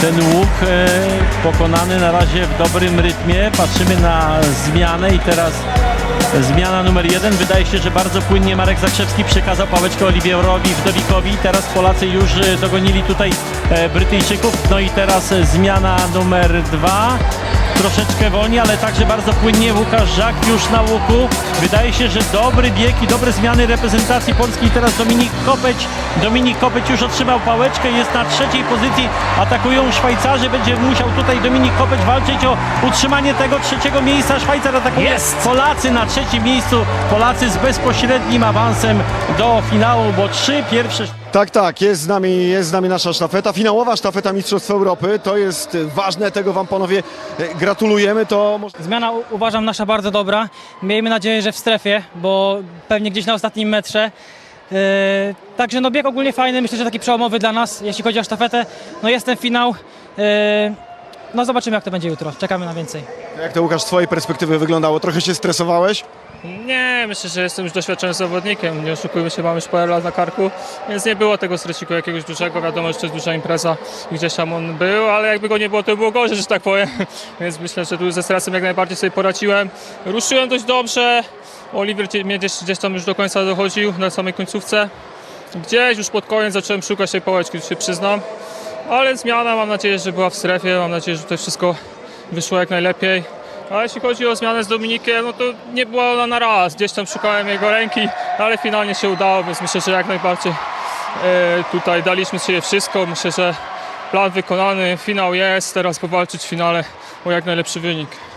ten łuk e, pokonany na razie w dobrym rytmie. Patrzymy na zmianę i teraz zmiana numer jeden. Wydaje się, że bardzo płynnie Marek Zakrzewski przekazał pałeczkę Oliwierowi Wdowikowi. Teraz Polacy już e, dogonili tutaj e, Brytyjczyków. No i teraz zmiana numer dwa. Troszeczkę wolniej, ale także bardzo płynnie Łukasz Żak już na łuku. Wydaje się, że dobry bieg i dobre zmiany reprezentacji Polski. Teraz Dominik Kopeć. Dominik Kopeć już otrzymał pałeczkę, jest na trzeciej pozycji. Atakują Szwajcarzy. Będzie musiał tutaj Dominik Kopeć walczyć o utrzymanie tego trzeciego miejsca. Szwajcar atakuje Jest! Polacy na trzecim miejscu. Polacy z bezpośrednim awansem do finału, bo trzy pierwsze Tak, tak, jest z nami, jest z nami nasza sztafeta, finałowa sztafeta Mistrzostw Europy. To jest ważne, tego wam panowie gratulujemy. To. Zmiana uważam nasza bardzo dobra. Miejmy nadzieję, że w strefie, bo pewnie gdzieś na ostatnim metrze. Yy, także no bieg ogólnie fajny, myślę, że taki przełomowy dla nas, jeśli chodzi o sztafetę. No jest ten finał. Yy, no zobaczymy jak to będzie jutro. Czekamy na więcej. Jak to Łukasz z twojej perspektywy wyglądało? Trochę się stresowałeś? Nie, myślę, że jestem już doświadczonym zawodnikiem. Nie oszukujmy się, mam już parę lat na karku, więc nie było tego stresiku jakiegoś dużego. Wiadomo, że to jest duża impreza i gdzieś tam on był, ale jakby go nie było, to by było gorzej, że tak powiem. Więc myślę, że tu ze stresem jak najbardziej sobie poradziłem. Ruszyłem dość dobrze. Oliver mnie gdzieś, gdzieś tam już do końca dochodził, na samej końcówce. Gdzieś już pod koniec zacząłem szukać tej pałeczki, się przyznam. Ale zmiana, mam nadzieję, że była w strefie. Mam nadzieję, że tutaj wszystko wyszło jak najlepiej. A jeśli chodzi o zmianę z Dominikiem, no to nie była ona na raz. Gdzieś tam szukałem jego ręki, ale finalnie się udało, więc myślę, że jak najbardziej e, tutaj daliśmy z siebie wszystko. Myślę, że plan wykonany, finał jest, teraz powalczyć w finale o jak najlepszy wynik.